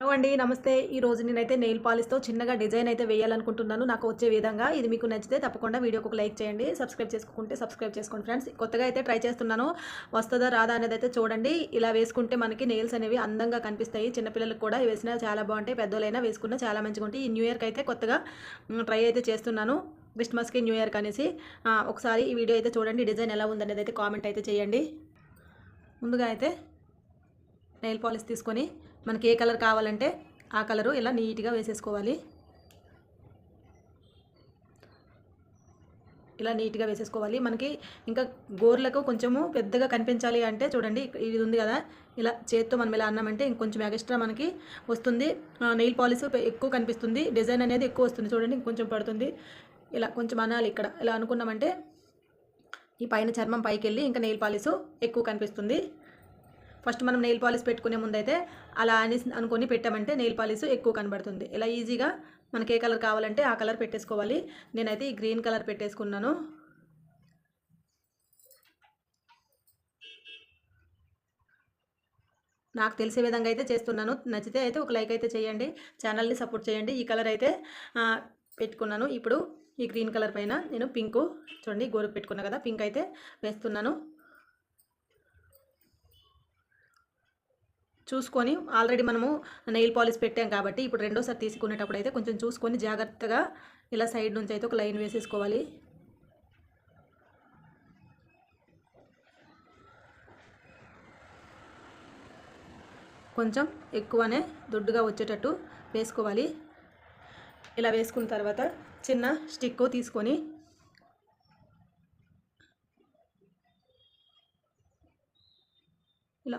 Hello అండి నమస్తే. ఈ రోజు నేనైతే నెయిల్ పాలిష్తో చిన్నగా డిజైన్ అయితే వేయాలనుకుంటున్నాను. నాకు వచ్చే విధంగా ఇది మీకు నచ్చితే తప్పకుండా వీడియోకి ఒక లైక్ చేయండి. సబ్స్క్రైబ్ చేసుకుంటే సబ్స్క్రైబ్ చేసుకోండి ఫ్రెండ్స్ కొత్తగా అయితే ట్రై చేస్తున్నాను. వస్తుందా రాదా అనేది అయితే చూడండి. ఇలా వేసుకుంటే మనకి నెయిల్స్ అనేవి అందంగా కనిపిస్తాయి. చిన్నపిల్లలకు కూడా వేసినా చాలా బాగుంటాయి. పెద్దోళ్ళైనా వేసుకున్నా చాలా మంచిగా ఉంటాయి. ఈ న్యూ ఇయర్కి అయితే కొత్తగా ట్రై అయితే చేస్తున్నాను. క్రిస్మస్కి న్యూ ఇయర్కి అనేసి ఒకసారి ఈ వీడియో అయితే చూడండి. డిజైన్ ఎలా ఉందనేది అయితే కామెంట్ అయితే చేయండి. ముందుగా అయితే నెయిల్ పాలిష్ తీసుకొని మనకి ఏ కలర్ కావాలంటే ఆ కలరు ఇలా నీట్గా వేసేసుకోవాలి. ఇలా నీట్గా వేసేసుకోవాలి. మనకి ఇంకా గోర్లకు కొంచెము పెద్దగా కనిపించాలి అంటే చూడండి ఇది ఉంది కదా ఇలా చేత్తో మనం ఇలా అన్నామంటే ఇంకొంచెం ఎక్స్ట్రా మనకి వస్తుంది. నెయిల్ పాలిష్ ఎక్కువ కనిపిస్తుంది. డిజైన్ అనేది ఎక్కువ వస్తుంది చూడండి ఇంకొంచెం పడుతుంది. ఇలా కొంచెం అనాలి ఇక్కడ. ఇలా అనుకున్నామంటే ఈ పైన చర్మం పైకి వెళ్ళి ఇంకా నెయిల్ పాలిష్ ఎక్కువ కనిపిస్తుంది. ఫస్ట్ మనం నెయిల్ పాలిష్ పెట్టుకునే ముందైతే అలా అని అనుకొని పెట్టామంటే నెయిల్ పాలిష్ ఎక్కువ కనబడుతుంది. ఇలా ఈజీగా మనకి ఏ కలర్ కావాలంటే ఆ కలర్ పెట్టేసుకోవాలి. నేనైతే ఈ గ్రీన్ కలర్ పెట్టేసుకున్నాను. నాకు తెలిసే విధంగా అయితే చేస్తున్నాను. నచ్చితే అయితే ఒక లైక్ అయితే చేయండి. ఛానల్ని సపోర్ట్ చేయండి. ఈ కలర్ అయితే పెట్టుకున్నాను. ఇప్పుడు ఈ గ్రీన్ కలర్ పైన నేను పింకు చూడండి గోరుకు పెట్టుకున్నా కదా పింక్ అయితే వేస్తున్నాను. చూసుకొని ఆల్రెడీ మనము నెయిల్ పాలిష్ పెట్టాం కాబట్టి ఇప్పుడు రెండోసారి తీసుకునేటప్పుడు అయితే కొంచెం చూసుకొని జాగ్రత్తగా ఇలా సైడ్ నుంచి అయితే ఒక లైన్ వేసేసుకోవాలి. కొంచెం ఎక్కువనే దొడ్డుగా వచ్చేటట్టు వేసుకోవాలి. ఇలా వేసుకున్న తర్వాత చిన్న స్టిక్ తీసుకొని ఇలా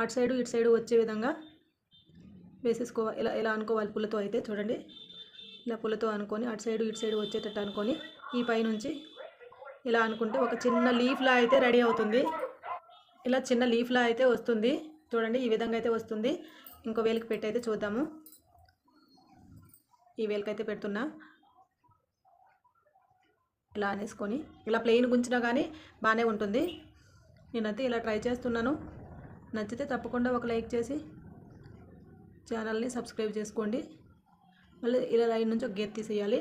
అటు సైడు ఇటు సైడు వచ్చే విధంగా వేసేసుకోవాలి ఇలా ఇలా అనుకోవాలి పుల్లతో అయితే చూడండి. ఇలా పుల్లతో అనుకొని అటు సైడు ఇటు సైడు వచ్చేటట్టు అనుకొని ఈ పైనుంచి ఇలా అనుకుంటే ఒక చిన్న లీఫ్లా అయితే రెడీ అవుతుంది. ఇలా చిన్న లీఫ్లా అయితే వస్తుంది. చూడండి ఈ విధంగా అయితే వస్తుంది. ఇంకో వేలికి పెట్టి అయితే చూద్దాము. ఈ వేలికైతే పెడుతున్నా. ఇలా అనేసుకొని ఇలా ప్లెయిన్ గుంచినా కానీ బాగానే ఉంటుంది. నేనైతే ఇలా ట్రై చేస్తున్నాను. నచ్చితే తప్పకుండా ఒక లైక్ చేసి ఛానల్ని సబ్స్క్రైబ్ చేసుకోండి. మళ్ళీ ఇలా లైన్ నుంచి ఒక గేర్ తీసేయాలి.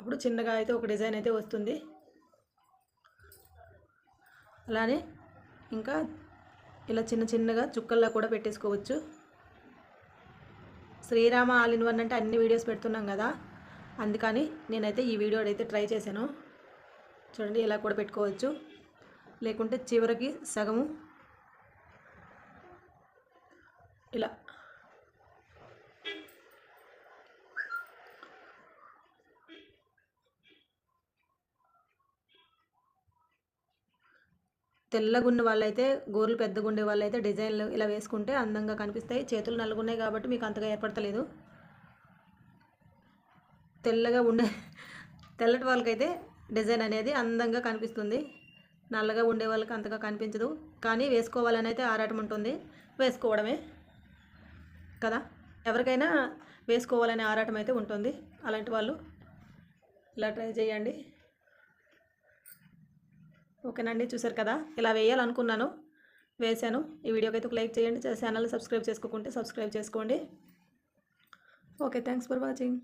అప్పుడు చిన్నగా అయితే ఒక డిజైన్ అయితే వస్తుంది. అలానే ఇంకా ఇలా చిన్న చిన్నగా చుక్కల్లా కూడా పెట్టేసుకోవచ్చు. శ్రీరామ ఆల్ ఇన్ వన్ అంటే అన్ని వీడియోస్ పెడుతున్నాం కదా అందుకని నేనైతే ఈ వీడియో అయితే ట్రై చేశాను. చూడండి ఇలా కూడా పెట్టుకోవచ్చు. లేకుంటే చివరికి సగము ఇలా. తెల్లగున్న వాళ్ళైతే గోర్లు పెద్దగా ఉండే వాళ్ళైతే డిజైన్లు ఇలా వేసుకుంటే అందంగా కనిపిస్తాయి. చేతులు నల్లగున్నాయి కాబట్టి మీకు అంతగా ఏర్పడతలేదు. తెల్లగా ఉండే తెల్లటి వాళ్ళకైతే డిజైన్ అనేది అందంగా కనిపిస్తుంది. నల్లగా ఉండే వాళ్ళకి అంతగా కనిపించదు. కానీ వేసుకోవాలని అయితే ఆరాటం ఉంటుంది. వేసుకోవడమే. కదా? ఎవరికైనా వేసుకోవాలనే ఆరాటం అయితే ఉంటుంది. అలాంటి వాళ్ళు ఇలా ట్రై చేయండి. ఓకేనండి చూసారు కదా? ఇలా వేయాలనుకున్నాను వేశాను. ఈ వీడియోకి అయితే ఒక లైక్ చేయండి. ఛానల్ సబ్స్క్రైబ్ చేసుకోకుంటే సబ్స్క్రైబ్ చేసుకోండి. Okay thanks for watching.